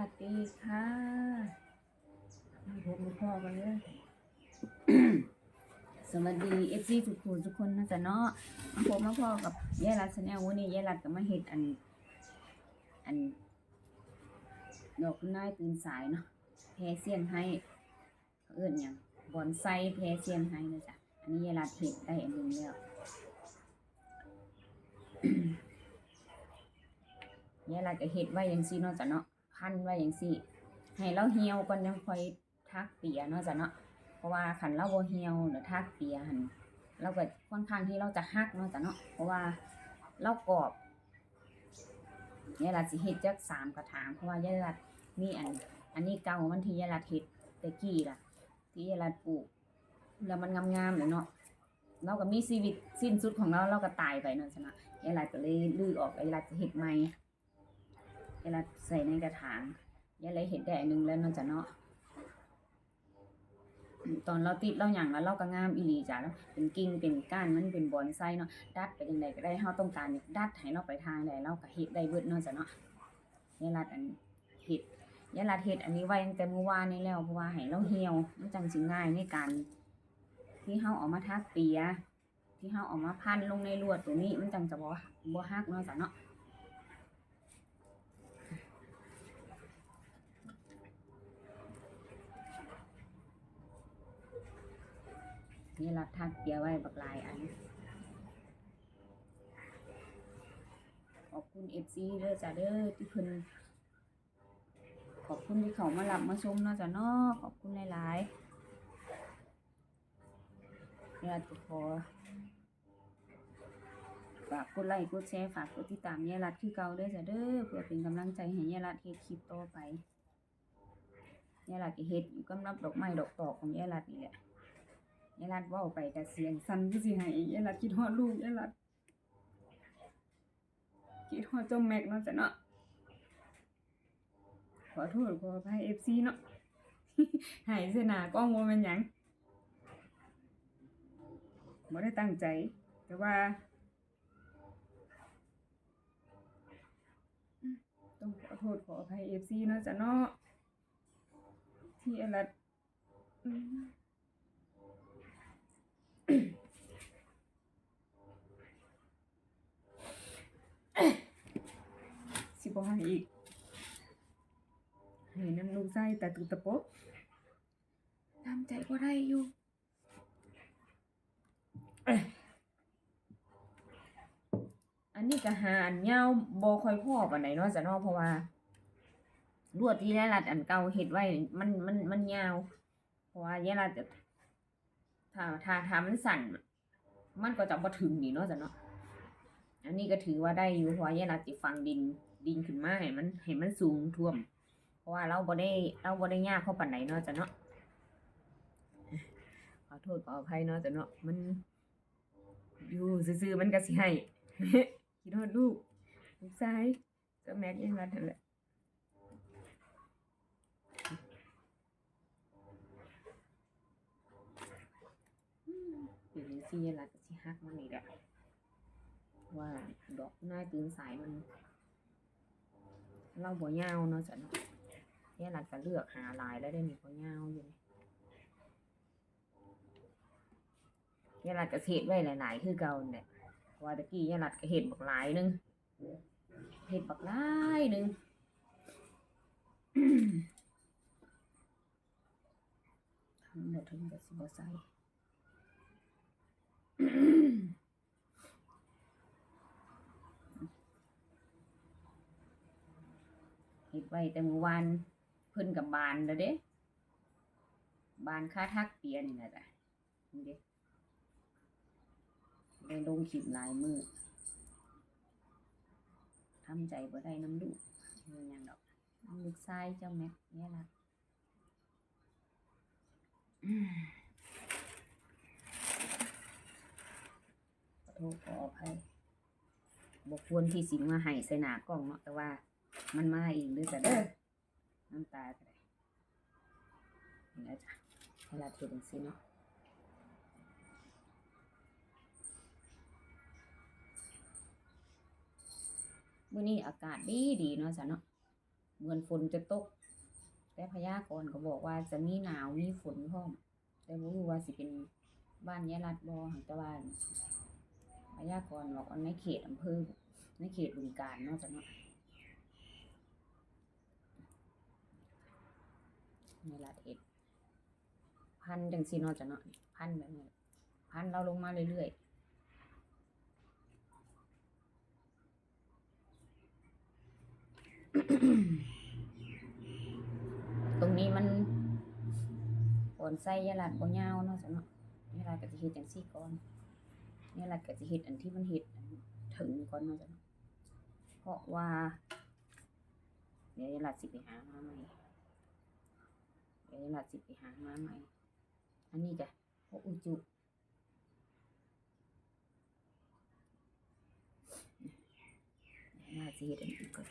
วัสดีค่ะมาพบมพ่อกันเลยสวัสดีเอฟซีทุกคนทุกคนนะจ๊ะเนาะมมาพ่อกับยายรัดชาแนลวันนี้ยายรัดก็มาเฮ็ดอัน อันดอกคุณนายตื่นสายเนาะแพรเซียนให้เขาเอิ้นยังบอนไซแพรเซียนให้นะจ๊ะอันนี้ยายรัดเฮ็ดได้อันหนึงแล้วยายรัดก็เฮ็ดไว้จังซีเนาะจ้ะเนาะ พันไว้จังซี่ให้เราเหี่ยวก่อนยังค่อยทักเปียเนาะจ้ะเนาะเพราะว่าคันเราโบเหี่ยวหรือทักเปียหันเราก็ค่อนข้างที่เราจะฮักเนาะจ้ะเนาะเพราะว่าเรากรอบยายรัดสิเฮ็ดจักสามกระถางเพราะว่ายายรัดมีอัน อันนี้เก่ามันที่ยายรัดเฮ็ดต่กี้ล่ะ ที่ยายรัดปลูกแล้วมันงามๆเลยเนาะเราก็มีชีวิตสิ้นสุดของเราเราก็ตายไปเนาะจ้ะเนาะยายรัดก็เลยลื้อออกยายรัดจะเฮ็ดใหม่ เวลาใส่ในกระถางยายเลยเห็นได้หนึ่งแล้วนาะจ้ะเนาะตอนเราติดเราอย่างแล้วเราก็งามอีหลีจ้ะแล้วเป็นกิ่งเป็นก้านมันเป็นบอนไซเนาะดัดไปยังไงก็ได้เฮาต้องการดัดให้เราไปทางใดเราก็เฮ็ดได้เบิดเนาะจ้ะเนาะยายรัดอันเฮ็ดยายรัดเฮ็ดอันนี้ไว้ตั้งแต่เมื่อวานนี้แล้วเพราะว่าให้เราเหี่ยวมันจังสิง่ายในการ ที่เฮาเอามาทักเปียที่เฮาเอามาพันลงในลวดตัวนี้มันจังจะบ่บ่ฮักเนาะจ้ะเนาะ นี่รัดทักเปียไว้บักลายอัน ขอบคุณเอฟซีเด้อจ้าเด้อที่เพิ่นขอบคุณที่เขามาหลับมาชมเนาะจ้ะเนาะขอบคุณหลายๆเนี่ยจะขอฝากกดไลค์กดแชร์ฝากกดติดตามยายรัดคือเก่าเด้อจ้ะเด้อเพื่อเป็นกำลังใจให้ยายรัดเฮ็ดคลิปต่อไปยายรัดก็เฮ็ดอยู่กำลับดอกไม้ดอกตอกของยายรัดนี่แหละ ยายรัดว่าไปแต่เสียงสั่นก็สิให้ยายรัดคิดฮอดลูกยายรัดคิดฮอดเจ้าแม็กเนาะจ้ะเนาะขอโทษขออภัยเอฟซีเนาะหายเสยหนากล้องว่ามันหยังบ่ได้ตั้งใจ แต่ว่า ต้องขอโทษขออภัยเอฟซีเนาะจ้ะเนาะที่ยายรัด สิบ่ให้อีกให้น้ำลูกไส้แต่ตุตะโปะทำใจก็ได้อยู่เอ้ยอันนี้ก็หาอันยาวบ่ค่อยพอปานใดเนาะจ้ะเนาะเพราะว่าลวดที่ยายรัดอันเก่าเฮ็ดไว้ มันมันมันยาว เพราะว่ายายรัดจะ ถ้าถ้าถ้ามันสั่น มันก็จะบ่ถึงนี่เนาะจ้ะเนาะอันนี้ก็ถือว่าได้อยู่เพราะว่ายายรัดสิฟังดินดินขึ้นมาให้มันให้มันสูงท่วม เพราะว่าเราบ่ได้เราบ่ได้ยากเข้าปานไหนเนาะจ้ะเนาะขอโทษขออภัยเนาะจ้ะเนาะมัน อยู่ซื่อๆมันก็สิให้คิดฮอดลูกลูกชายเจ้าแม็กยังรัดนั่นแหละอืมเป็นจัง ซี่ยายรัดสิฮักมันนี่แหละว่าดอกนายตื่นสายมันเราบ่ยาวเนาะจ้ะเนาะเนี่ยหลักจะเลือกหาลายแล้วได้มีบ่ยาวอยู่เนี่ยหลักจะเฮ็ดไว้หลาย ๆ คือเก่าเนี่ยว่าตะกี้เนี่ยหลักก็เฮ็ดบักหลายหนึงเฮ็ดบักหลายหนึงทำหมดถึงจะสิบ่ใส่ เฮ็ดไว้แต่เมื่อวานเพิ่นกับบานแล้วเด้ บานค่าทักเปียนี่แหละจ้ะนี่เด้ได้ลงคลิปหลายมือทำใจบ่ได้น้ำลูกเงินยังดอกน้ำลูกชายเจ้าแม็กเนี่ยล่ะอืมขอโทษขออภัยบ่ควรที่สิมาให้ใส่หน้ากล้องเนาะแต่ว่า มันมาเองด้วยจ้ะเด้อน้ำตาก็ได้นี่นะจ๊ะเวลาเทจังซี่เนาะมื้อนี้อากาศดีดีเนาะจ้ะเนาะเหมือนฝนจะตก แต่พยากรณ์ก็บอกว่าจะมีหนาวมีฝนพร้อมแต่บ่รู้ว่าสิเป็นบ้านยายรัดบ่หังแต่ว่า พยากรณ์บอกว่าในเขตอำเภอในเขตบึงกาฬเนาะจ้ะเนาะนี่ละเฮ็ดพันจังซี่เนาะจ้ะเนาะพันแบบนี้พันเราลงมาเรื่อยๆตรงนี้มันก่อนใส่ยาลัดบ่ยาวเนาะจ้ะเนาะยาลัดก็สิเฮ็ดจังซี่ก่อน ยาลัก็สิเฮ็ดอันที่มันเฮ็ดถึงก่อนเนาจ้ะเพราะว่า เดี๋ยวยาลัดสิไปหามาใหม่เดี๋ยวยาลัดสิไปหามาใหม่ อันนี้จ้ะพวกอุจุยาลัดสิเฮ็ดอันนี้ก่อน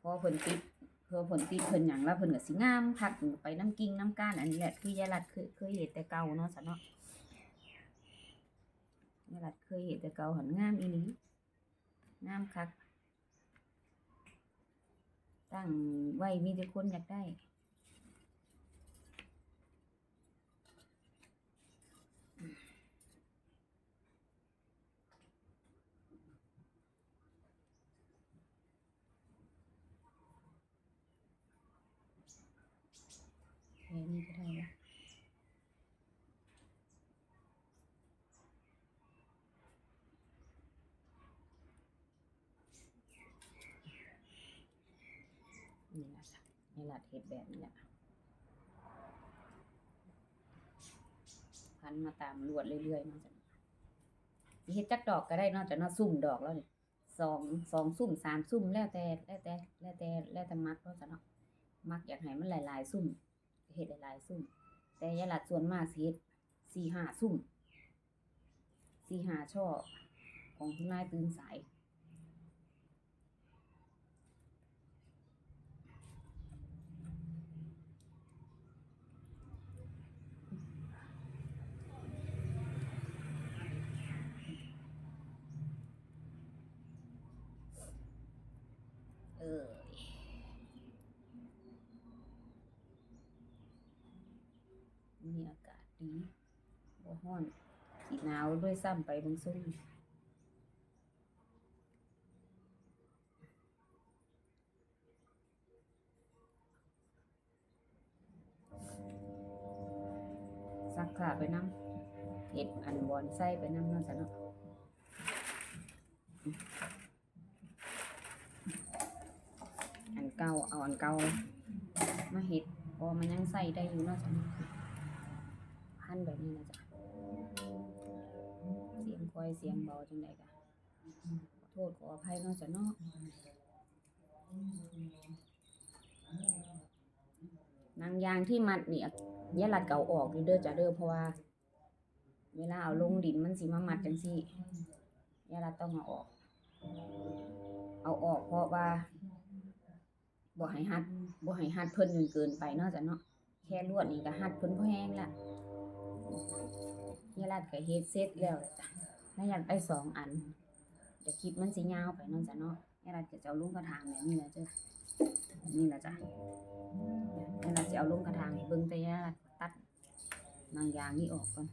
พอเพิ่นติด เพื่อผลติดเพิ่นหยังแล้วเพิ่นก็สิงามคักไปน้ำกิ่งน้ำก้านอันนี้แหละคือยายรัดเคยเคยเห็นแต่เก่าเนาะซะเนาะยายรัดเคยเห็นแต่เก่าหันงามอีนี้งามคักตั้งไว้มีแต่คนอยากได้ แค่นี้ก็ได้ละนี่แหละค่ะ นี่แหละเทปแบบนี้แหละพันมาตามลวดเรื่อยๆนาะจ้ะสิเฮ็ดจักดอกก็ได้นาะจ้ะเนาะซุ่มดอกแล้วนี่สองสองซุ่มสามซุ่มแล้วแต่แล้วแต่แล้วแต่แล้วแต่มักเนาะจ้ะเนาะมักอยากให้มันหลายๆซุ่มเฮ็ดหลายๆซุ่ม แต่ยาหลัดส่วนมากสิเฮ็ดสี่ห้าซุ่มสี่ห้าช่อของคุณนายตื่นสาย เออ มีอากาศ ดีบ่ร้อนหนาวด้วยซ้ำไปบางซุ่มซักผ้าไปน้ำเห็ดอันบอนไส้ไปน้ำนาะจ้ะเนาะอันเก่าเอาอันเก่ามาเห็ดพอมันยังใส่ได้อยู่เนาะจ้ะเนาะ พันแบบนี้นะจ๊ะ เสียงควายเสียงเบาจังไดกะขอโทษขออภัยเนาะจ้ะเนาะนางยางที่มัดเนี่ยอย่าลัดเก่าออกอยู่เด้อจ้ะเด้อเพราะว่า เวลาเอาลงดินมันสิมามัดจังซี่ย่าลัดต้องเอาออก เอาออกเพราะว่าบ่ให้หัดบ่ให้หัดเพิ่นจนเกินไปเนาะจ้ะเนาะแค่ลวดนี่ก็หัดเพิ่นพอแห้งละ ยายรัดก็เฮ็ดเสร็จแล้วล่ะจ้ะแล้วอยากได้สองอัน เดี๋ยวคลิปมันสิยาวไปนั่นจ้ะเนาะยายรัดจะเอาลุงกระถางแบบนี้แหละจ้ะนี่แหละจ้ะยายรัดจะเอาลุงกระถางให้เบิ่งแต่ยายรัดตัดนางยางนี่ออกก่อน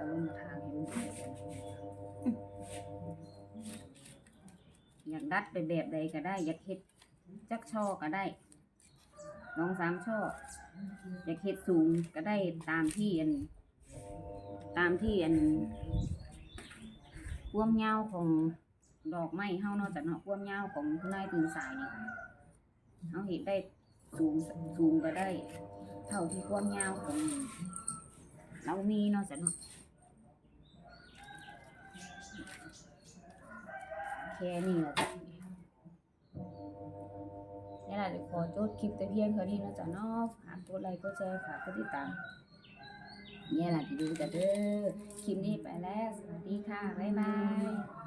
ยายรัดสิเอาลงกระถางให้มันอยากดัดไปแบบใดก็ได้ อยากเฮ็ดจักช่อก็ได้สองสามช่ออยากเฮ็ดสูงก็ได้ตามที่อัน ตามที่อันความยาวของดอกไม้เฮาเนาะจากเนาะความยาวของผู้นายตื่นสายนี่เฮาเฮ็ดได้สูงสูงก็ได้ เท่าที่ความยาวของเรามีเนาะจากเนาะ ค่นี้แหละจ้ะนี่แหละเดี๋ยวขอจดคลิปแต่เพียงเท่านี้นาะจ้ะเนาะฝากกดไลค์กดแชร์ฝากกดติดตามเนี่ยแหละที่ดูจะเด้อคลิปนี้ไปแล้ว สวัสดีค่ะ บ๊ายบาย